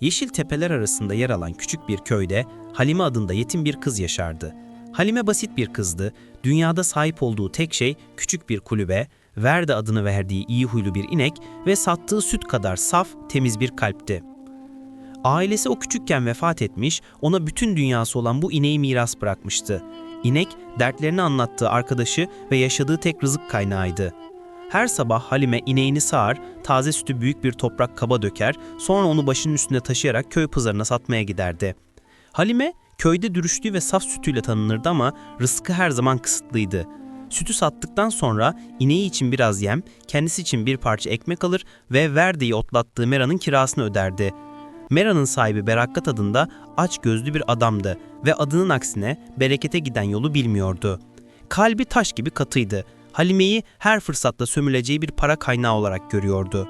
Yeşil tepeler arasında yer alan küçük bir köyde Halime adında yetim bir kız yaşardı. Halime basit bir kızdı. Dünyada sahip olduğu tek şey küçük bir kulübe, Verde adını verdiği iyi huylu bir inek ve sattığı süt kadar saf, temiz bir kalpti. Ailesi o küçükken vefat etmiş, ona bütün dünyası olan bu ineği miras bırakmıştı. İnek, dertlerini anlattığı arkadaşı ve yaşadığı tek rızık kaynağıydı. Her sabah Halime ineğini sağar, taze sütü büyük bir toprak kaba döker, sonra onu başının üstünde taşıyarak köy pazarına satmaya giderdi. Halime, köyde dürüstlüğü ve saf sütüyle tanınırdı ama rızkı her zaman kısıtlıydı. Sütü sattıktan sonra ineği için biraz yem, kendisi için bir parça ekmek alır ve Verdi'yi otlattığı Mera'nın kirasını öderdi. Mera'nın sahibi Berakkat adında aç gözlü bir adamdı ve adının aksine berekete giden yolu bilmiyordu. Kalbi taş gibi katıydı. Halime'yi her fırsatta sömüleceği bir para kaynağı olarak görüyordu.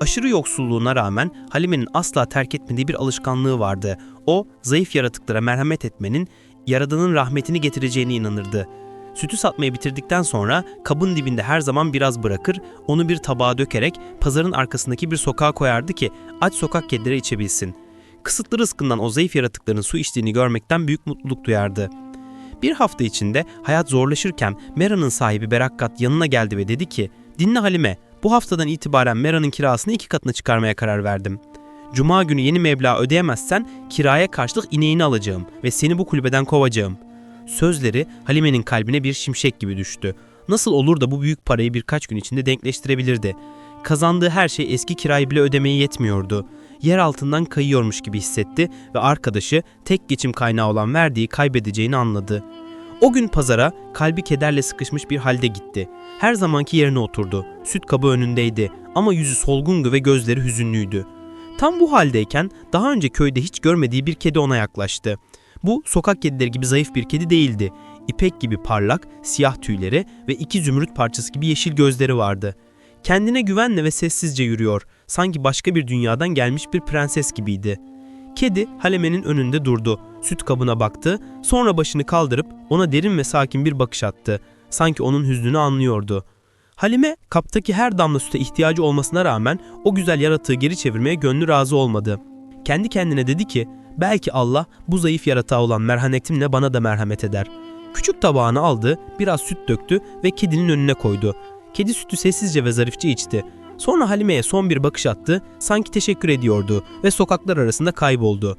Aşırı yoksulluğuna rağmen Halime'nin asla terk etmediği bir alışkanlığı vardı. O, zayıf yaratıklara merhamet etmenin, Yaradan'ın rahmetini getireceğine inanırdı. Sütü satmayı bitirdikten sonra kabın dibinde her zaman biraz bırakır, onu bir tabağa dökerek pazarın arkasındaki bir sokağa koyardı ki aç sokak kedileri içebilsin. Kısıtlı rızkından o zayıf yaratıkların su içtiğini görmekten büyük mutluluk duyardı. Bir hafta içinde hayat zorlaşırken Mera'nın sahibi Berakkat yanına geldi ve dedi ki ''Dinle Halime, bu haftadan itibaren Mera'nın kirasını iki katına çıkarmaya karar verdim. Cuma günü yeni meblağ ödeyemezsen kiraya karşılık ineğini alacağım ve seni bu kulübeden kovacağım.'' Sözleri Halime'nin kalbine bir şimşek gibi düştü. Nasıl olur da bu büyük parayı birkaç gün içinde denkleştirebilirdi? Kazandığı her şey eski kirayı bile ödemeye yetmiyordu. Yer altından kayıyormuş gibi hissetti ve arkadaşı tek geçim kaynağı olan verdiği kaybedeceğini anladı. O gün pazara kalbi kederle sıkışmış bir halde gitti. Her zamanki yerine oturdu. Süt kabı önündeydi ama yüzü solgundu ve gözleri hüzünlüydü. Tam bu haldeyken daha önce köyde hiç görmediği bir kedi ona yaklaştı. Bu sokak kedileri gibi zayıf bir kedi değildi. İpek gibi parlak, siyah tüyleri ve iki zümrüt parçası gibi yeşil gözleri vardı. Kendine güvenle ve sessizce yürüyor. Sanki başka bir dünyadan gelmiş bir prenses gibiydi. Kedi Haleme'nin önünde durdu. Süt kabına baktı, sonra başını kaldırıp ona derin ve sakin bir bakış attı. Sanki onun hüznünü anlıyordu. Halime kaptaki her damla süte ihtiyacı olmasına rağmen o güzel yaratığı geri çevirmeye gönlü razı olmadı. Kendi kendine dedi ki, belki Allah bu zayıf yaratığa olan merhametimle bana da merhamet eder. Küçük tabağını aldı, biraz süt döktü ve kedinin önüne koydu. Kedi sütü sessizce ve zarifçe içti. Sonra Halime'ye son bir bakış attı, sanki teşekkür ediyordu ve sokaklar arasında kayboldu.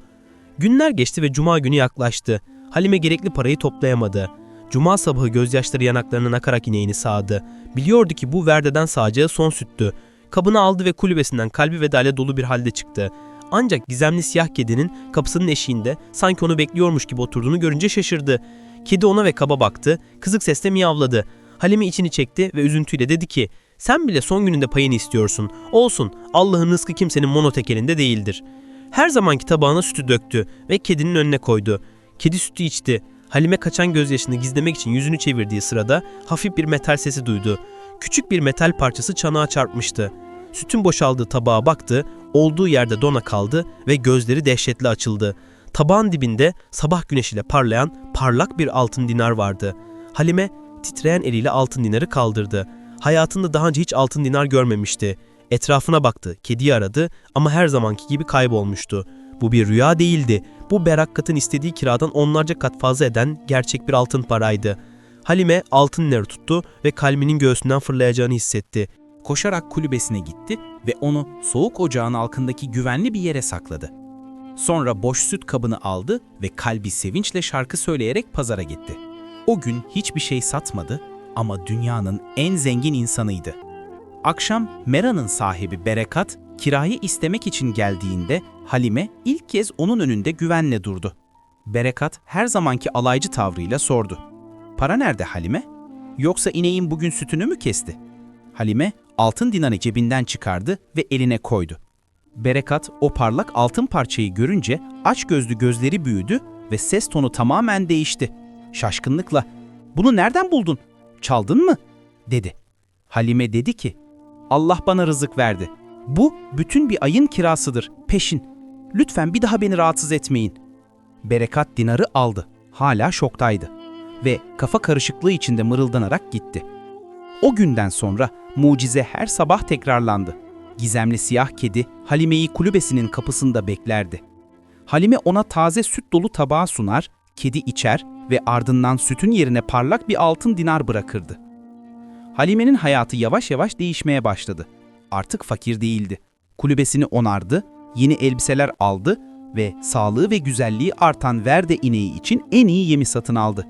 Günler geçti ve cuma günü yaklaştı. Halime gerekli parayı toplayamadı. Cuma sabahı gözyaşları yanaklarına akarak ineğini sağdı. Biliyordu ki bu verdeden sağacağı son süttü. Kabını aldı ve kulübesinden kalbi vedayla dolu bir halde çıktı. Ancak gizemli siyah kedinin kapısının eşiğinde sanki onu bekliyormuş gibi oturduğunu görünce şaşırdı. Kedi ona ve kaba baktı, kızık sesle miyavladı. Halime içini çekti ve üzüntüyle dedi ki, sen bile son gününde payını istiyorsun. Olsun, Allah'ın rızkı kimsenin monotek elinde değildir. Her zamanki tabağına sütü döktü ve kedinin önüne koydu. Kedi sütü içti. Halime kaçan gözyaşını gizlemek için yüzünü çevirdiği sırada hafif bir metal sesi duydu. Küçük bir metal parçası çanağa çarpmıştı. Sütün boşaldığı tabağa baktı, olduğu yerde dona kaldı ve gözleri dehşetle açıldı. Tabağın dibinde sabah güneşiyle parlayan parlak bir altın dinar vardı. Halime titreyen eliyle altın dinarı kaldırdı. Hayatında daha önce hiç altın dinar görmemişti. Etrafına baktı, kediyi aradı ama her zamanki gibi kaybolmuştu. Bu bir rüya değildi. Bu Berakkat'ın istediği kiradan onlarca kat fazla eden gerçek bir altın paraydı. Halime altın dinarı tuttu ve kalbinin göğsünden fırlayacağını hissetti. koşarak kulübesine gitti ve onu soğuk ocağın altındaki güvenli bir yere sakladı. Sonra boş süt kabını aldı ve kalbi sevinçle şarkı söyleyerek pazara gitti. O gün hiçbir şey satmadı ama dünyanın en zengin insanıydı. Akşam Mera'nın sahibi Berekat kirayı istemek için geldiğinde Halime ilk kez onun önünde güvenle durdu. Berekat her zamanki alaycı tavrıyla sordu. Para nerede Halime? Yoksa ineğin bugün sütünü mü kesti? Halime altın dinarı cebinden çıkardı ve eline koydu. Berekat o parlak altın parçayı görünce aç gözlü gözleri büyüdü ve ses tonu tamamen değişti. Şaşkınlıkla "Bunu nereden buldun? Çaldın mı?" dedi. Halime dedi ki: "Allah bana rızık verdi. Bu bütün bir ayın kirasıdır. Peşin. Lütfen bir daha beni rahatsız etmeyin." Berekat dinarı aldı. Hala şoktaydı ve kafa karışıklığı içinde mırıldanarak gitti. O günden sonra mucize her sabah tekrarlandı. Gizemli siyah kedi Halime'yi kulübesinin kapısında beklerdi. Halime ona taze süt dolu tabağı sunar, kedi içer ve ardından sütün yerine parlak bir altın dinar bırakırdı. Halime'nin hayatı yavaş yavaş değişmeye başladı. Artık fakir değildi. Kulübesini onardı, yeni elbiseler aldı ve sağlığı ve güzelliği artan Verde ineği için en iyi yemi satın aldı.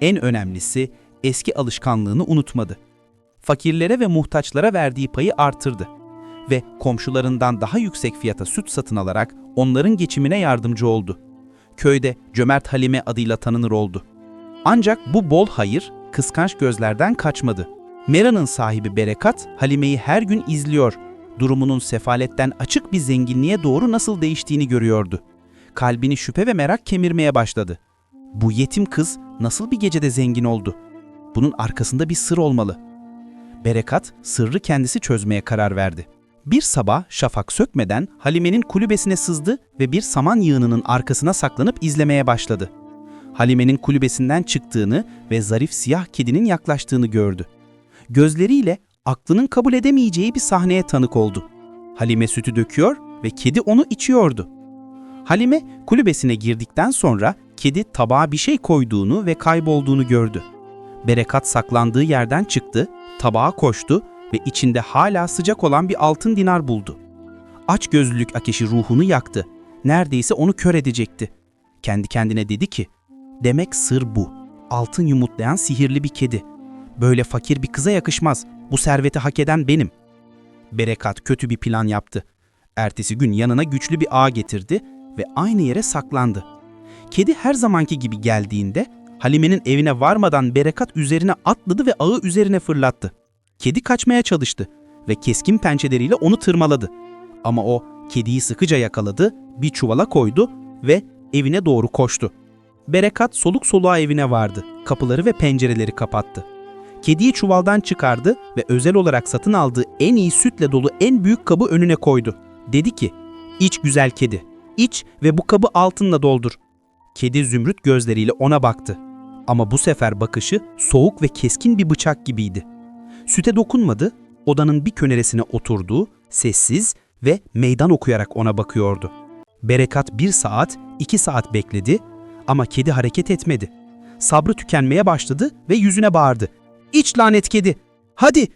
En önemlisi eski alışkanlığını unutmadı. Fakirlere ve muhtaçlara verdiği payı artırdı ve komşularından daha yüksek fiyata süt satın alarak onların geçimine yardımcı oldu. Köyde Cömert Halime adıyla tanınır oldu. Ancak bu bol hayır kıskanç gözlerden kaçmadı. Mera'nın sahibi Berekat Halime'yi her gün izliyor. Durumunun sefaletten açık bir zenginliğe doğru nasıl değiştiğini görüyordu. Kalbini şüphe ve merak kemirmeye başladı. Bu yetim kız nasıl bir gecede zengin oldu? Bunun arkasında bir sır olmalı. Berekat sırrı kendisi çözmeye karar verdi. Bir sabah şafak sökmeden Halime'nin kulübesine sızdı ve bir saman yığınının arkasına saklanıp izlemeye başladı. Halime'nin kulübesinden çıktığını ve zarif siyah kedinin yaklaştığını gördü. Gözleriyle aklının kabul edemeyeceği bir sahneye tanık oldu. Halime sütü döküyor ve kedi onu içiyordu. Halime kulübesine girdikten sonra kedi tabağa bir şey koyduğunu ve kaybolduğunu gördü. Berekat saklandığı yerden çıktı, tabağa koştu ve içinde hala sıcak olan bir altın dinar buldu. Aç gözlülük ateşi ruhunu yaktı. Neredeyse onu kör edecekti. Kendi kendine dedi ki, demek sır bu. Altın yumurtlayan sihirli bir kedi. Böyle fakir bir kıza yakışmaz. Bu serveti hak eden benim. Berekat kötü bir plan yaptı. Ertesi gün yanına güçlü bir ağ getirdi ve aynı yere saklandı. Kedi her zamanki gibi geldiğinde Halime'nin evine varmadan Berekat üzerine atladı ve ağı üzerine fırlattı. Kedi kaçmaya çalıştı ve keskin pençeleriyle onu tırmaladı. Ama o kediyi sıkıca yakaladı, bir çuvala koydu ve evine doğru koştu. Berekat soluk soluğa evine vardı. Kapıları ve pencereleri kapattı. Kediyi çuvaldan çıkardı ve özel olarak satın aldığı en iyi sütle dolu en büyük kabı önüne koydu. Dedi ki, "İç güzel kedi, iç ve bu kabı altınla doldur." Kedi zümrüt gözleriyle ona baktı. Ama bu sefer bakışı soğuk ve keskin bir bıçak gibiydi. Süte dokunmadı, odanın bir köneresine oturdu, sessiz ve meydan okuyarak ona bakıyordu. Berekat bir saat, iki saat bekledi ama kedi hareket etmedi. Sabrı tükenmeye başladı ve yüzüne bağırdı. İç lanet kedi, hadi!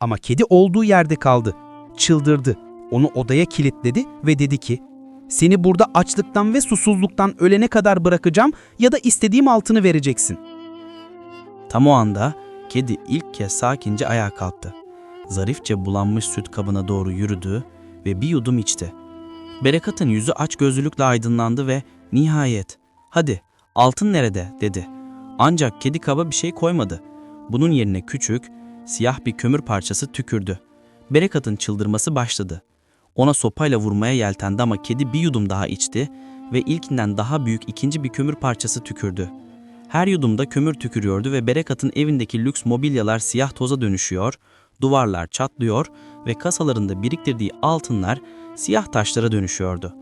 Ama kedi olduğu yerde kaldı. Çıldırdı, onu odaya kilitledi ve dedi ki, seni burada açlıktan ve susuzluktan ölene kadar bırakacağım ya da istediğim altını vereceksin. Tam o anda kedi ilk kez sakince ayağa kalktı. Zarifçe bulanmış süt kabına doğru yürüdü ve bir yudum içti. Berekat'ın yüzü aç gözlülükle aydınlandı ve nihayet ''Hadi altın nerede?'' dedi. Ancak kedi kaba bir şey koymadı. Bunun yerine küçük, siyah bir kömür parçası tükürdü. Berekat'ın çıldırması başladı. Ona sopayla vurmaya yeltendi ama kedi bir yudum daha içti ve ilkinden daha büyük ikinci bir kömür parçası tükürdü. Her yudumda kömür tükürüyordu ve Berekat'ın evindeki lüks mobilyalar siyah toza dönüşüyor, duvarlar çatlıyor ve kasalarında biriktirdiği altınlar siyah taşlara dönüşüyordu.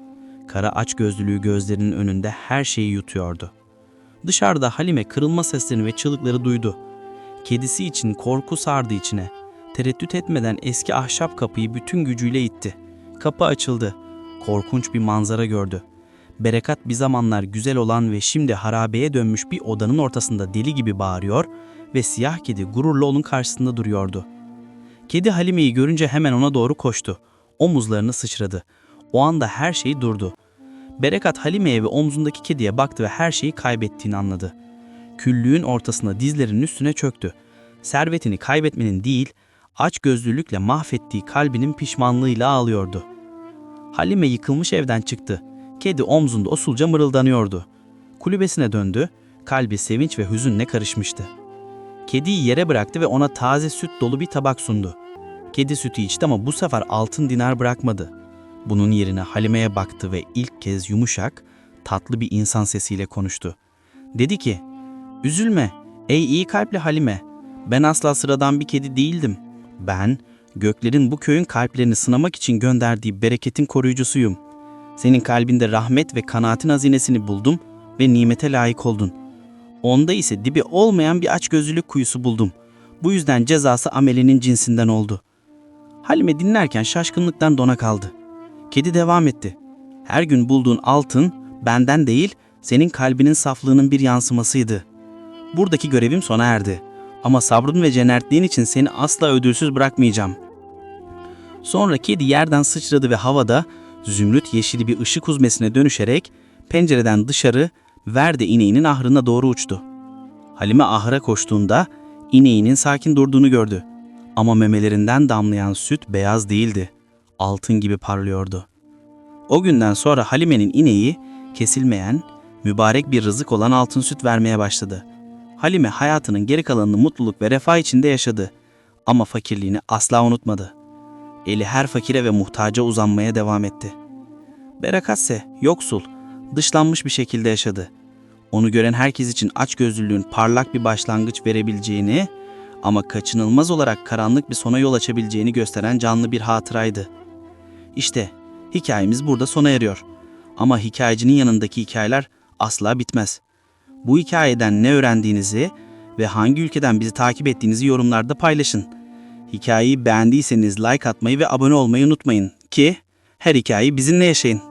Kara açgözlülüğü gözlerinin önünde her şeyi yutuyordu. Dışarıda Halime kırılma seslerini ve çığlıkları duydu. Kedisi için korku sardı içine. Tereddüt etmeden eski ahşap kapıyı bütün gücüyle itti. Kapı açıldı. Korkunç bir manzara gördü. Berekat bir zamanlar güzel olan ve şimdi harabeye dönmüş bir odanın ortasında deli gibi bağırıyor ve siyah kedi gururla onun karşısında duruyordu. Kedi Halime'yi görünce hemen ona doğru koştu. Omuzlarını sıçradı. O anda her şey durdu. Berekat Halime'ye ve omzundaki kediye baktı ve her şeyi kaybettiğini anladı. Küllüğün ortasına dizlerinin üstüne çöktü. Servetini kaybetmenin değil, aç gözlülükle mahvettiği kalbinin pişmanlığıyla ağlıyordu. Halime yıkılmış evden çıktı. Kedi omzunda usulca mırıldanıyordu. Kulübesine döndü, kalbi sevinç ve hüzünle karışmıştı. Kediyi yere bıraktı ve ona taze süt dolu bir tabak sundu. Kedi sütü içti ama bu sefer altın dinar bırakmadı. Bunun yerine Halime'ye baktı ve ilk kez yumuşak, tatlı bir insan sesiyle konuştu. Dedi ki, Üzülme, ey iyi kalpli Halime. Ben asla sıradan bir kedi değildim. Ben, göklerin bu köyün kalplerini sınamak için gönderdiği bereketin koruyucusuyum. Senin kalbinde rahmet ve kanaatin hazinesini buldum ve nimete layık oldun. Onda ise dibi olmayan bir açgözlülük kuyusu buldum. Bu yüzden cezası amelinin cinsinden oldu. Halime dinlerken şaşkınlıktan dona kaldı. Kedi devam etti. Her gün bulduğun altın benden değil, senin kalbinin saflığının bir yansımasıydı. Buradaki görevim sona erdi. Ama sabrın ve cömertliğin için seni asla ödülsüz bırakmayacağım. Sonra kedi yerden sıçradı ve havada zümrüt yeşili bir ışık uzmesine dönüşerek pencereden dışarı Verde ineğinin ahırına doğru uçtu. Halime ahıra koştuğunda ineğinin sakin durduğunu gördü. Ama memelerinden damlayan süt beyaz değildi. Altın gibi parlıyordu. O günden sonra Halime'nin ineği kesilmeyen, mübarek bir rızık olan altın süt vermeye başladı. Halime hayatının geri kalanını mutluluk ve refah içinde yaşadı. Ama fakirliğini asla unutmadı. Eli her fakire ve muhtaca uzanmaya devam etti. Berekatse yoksul, dışlanmış bir şekilde yaşadı. Onu gören herkes için açgözlülüğün parlak bir başlangıç verebileceğini ama kaçınılmaz olarak karanlık bir sona yol açabileceğini gösteren canlı bir hatıraydı. İşte hikayemiz burada sona eriyor. Ama hikayecinin yanındaki hikayeler asla bitmez. Bu hikayeden ne öğrendiğinizi ve hangi ülkeden bizi takip ettiğinizi yorumlarda paylaşın. Hikayeyi beğendiyseniz like atmayı ve abone olmayı unutmayın ki her hikayeyi bizimle yaşayın.